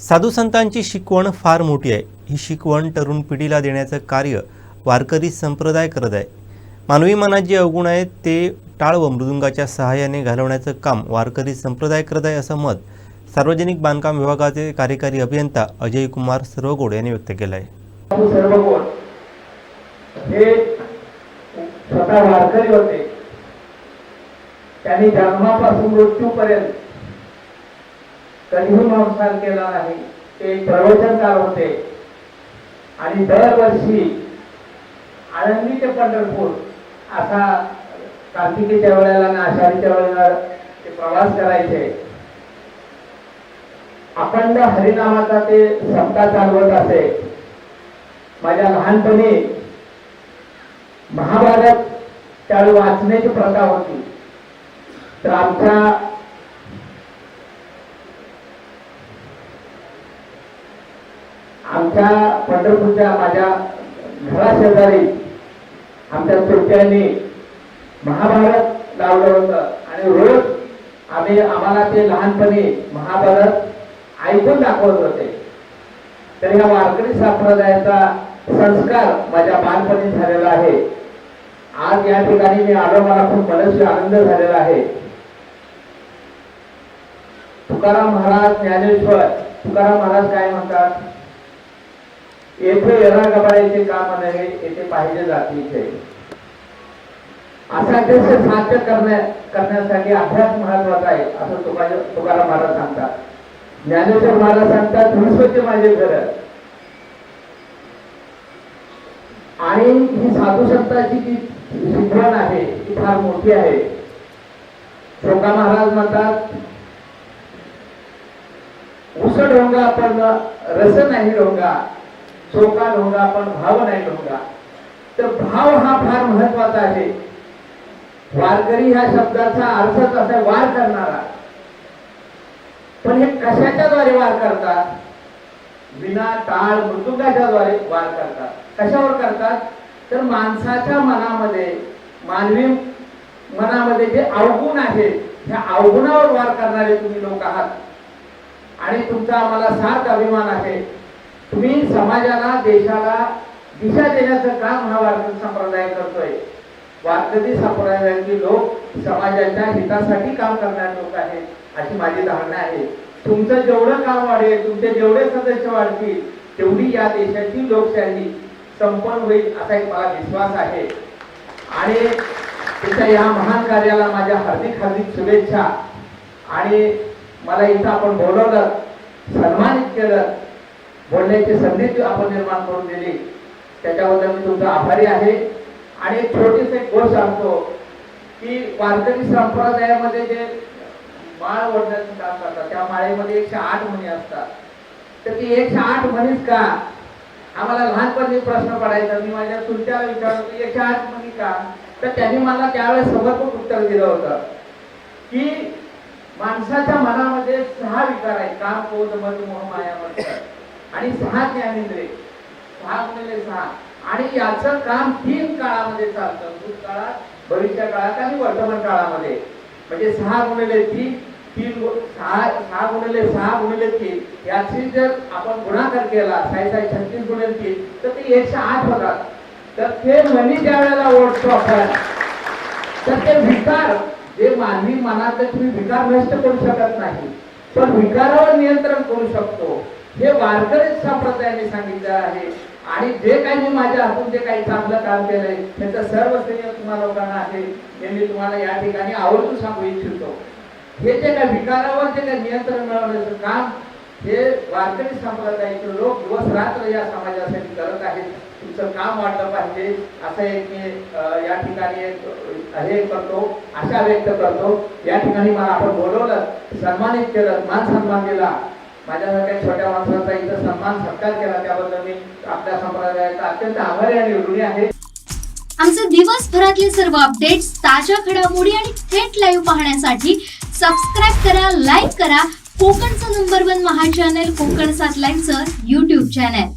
साधू संतांची शिकवण फार मोठी आहे. ही शिकवण तरुण पिढीला देण्याचं कार्य वारकरी संप्रदाय करत आहे. मानवी मनात जे अवगुण आहेत ते टाळ व मृदुंगाच्या सहाय्याने घालवण्याचं काम वारकरी संप्रदाय करत आहे असं मत सार्वजनिक बांधकाम विभागाचे कार्यकारी अभियंता अजय कुमार सर्वगोड यांनी व्यक्त केलं आहे बापू सर्व कोण हे स्वतः वारकरी होते त्यांनी जन्मापासून मृत्यूपर्यंत कधीही मांसाहार केला नाही ते प्रवचनकार होते. आणि दरवर्षी आळंदी ते पंढरपूर असा कार्तिकीच्या वेळेला आणि आषाढीच्या वेळेला ते प्रवास करायचे. अखंड हरिनामाचा ते सप्ताह चालवत असे. माझ्या लहानपणी महाभारत त्यावेळी वाचण्याची प्रथा होती. तर आमच्या आमच्या पंढरपूरच्या माझ्या घराशेजारी आमच्या चोट्यांनी महाभारत लावलं होतं. आणि रोज आम्ही आम्हाला ते लहानपणी महाभारत ऐकून दाखवत होते. तर ह्या वारकरी संप्रदायाचा संस्कार माझ्या बालपणी झालेला आहे. आज या ठिकाणी मी आलो मला खूप मनस्वी आनंद झालेला आहे. तुकाराम महाराज ज्ञानेश्वर तुकाराम महाराज काय म्हणतात? येथे येरा गबाळायचे काम नव्हे येथे पाहिजे जातीचे. असा देश साध्य करण्या करण्यासाठी अभ्यास महत्त्वाचा आहे असं तुका तुकाराम महाराज सांगतात. ज्ञानेश्वर महाराज सांगतात विश्वचे माझे घर आणि ही साधू संतांची जी शिकवण आहे ती फार मोठी आहे. शोका महाराज म्हणतात उसळ ढोंगा पण रस नाही ढोंगा शोका ढोंगा पण भाव नाही ढोंगा तर भाव हा फार महत्त्वाचा आहे. वारकरी ह्या शब्दाचा अर्थच असा वार करणारा. पण हे कशाच्या द्वारे वार करतात? विना टाळ मृदुंगाच्या द्वारे वार करतात. कशावर करतात? तर माणसाच्या मनामध्ये मानवी मनामध्ये जे अवगुण आहे ह्या अवगुणावर वार करणारे तुम्ही लोक आहात. आणि तुमचा आम्हाला सात अभिमान आहे. तुम्ही समाजाला देशाला दिशा देण्याचं काम हा वारकरी संप्रदाय करतोय. वारकरी संप्रदायातील लोक समाजाच्या हितासाठी काम करणारे लोक आहेत अशी माझी धारणा आहे. तुमचं जेवढं काम वाढेल तुमचे जेवढे सदस्य वाढतील तेवढी या देशाची लोकशाही संपन्न होईल असा एक मला विश्वास आहे. आणि तुमच्या या महान कार्याला माझ्या हार्दिक हार्दिक शुभेच्छा. आणि मला इथं आपण बोलवलं सन्मानित केलं बोलण्याची संधी जी आपण निर्माण करून दिली त्याच्याबद्दल मी तुमचा आभारी आहे. आणि एक छोटीस एक गोष्ट सांगतो की वारकरी संप्रदायामध्ये जे माळ ओढण्याचं काम करतात त्या माळेमध्ये एकशे आठ म्हणी असतात. तर ती एकशे आठ म्हणीच का? आम्हाला लहानपणी प्रश्न पडायचा मी माझ्या चुलत्याला विचारलं की एकशे आठ म्हणी का? तर त्यांनी मला त्यावेळेस समर्पक उत्तर दिलं होतं की माणसाच्या मनामध्ये सहा विकार आहेत काम क्रोध मध मोह माया म्हणतात आणि सहा ज्ञानेंद्रे. सहा गुणिले सहा. आणि याचं काम तीन काळामध्ये चालतं. भूतकाळात भविष्य काळात आणि वर्तमान काळामध्ये. म्हणजे सहा गुणिले तीन तीन सहा सहा गुणिले सहा गुणिले तीन. याची जर आपण गुणाकार केला साई साई छत्तीस गुणिले तीन तर ते एकशे आठ होतात. तर ते मनी ज्या वेळेला ओढतो आपण तर ते विकार जे मानवी मनात तुम्ही विकार नष्ट करू शकत नाही. पण विकारावर नियंत्रण करू शकतो. हे वारकरी संप्रदायाने सांगितलं आहे. आणि जे काही मी माझ्या हातून जे काही चांगलं काम केलंय त्याचं सर्व श्रेय तुम्हा लोकांना आहे हे मी तुम्हाला या ठिकाणी आवर्जून सांगू इच्छितो. हे जे काही विकारावर जे काही नियंत्रण मिळवण्याचं काम हे वारकरी संप्रदायाचे लोक दिवस रात्र या समाजासाठी करत आहेत. तुमचं काम वाढलं पाहिजे असं एक मी या ठिकाणी हे करतो आशा व्यक्त करतो. या ठिकाणी मला आपण बोलवलं सन्मानित केलं मान सन्मान दिला. माझ्यासारख्या छोट्या माणसाचा इथं सन्मान सत्कार केला त्याबद्दल मी आपल्या संप्रदायाचा अत्यंत आभारी आणि ऋणी आहे. आमचे दिवसभरातले सर्व अपडेट्स ताज्या घडामोडी आणि थेट लाईव्ह पाहण्यासाठी सबस्क्राईब करा लाईक करा. कोकणचं नंबर वन महा चॅनल कोकण सात लाईनचं युट्यूब चॅनल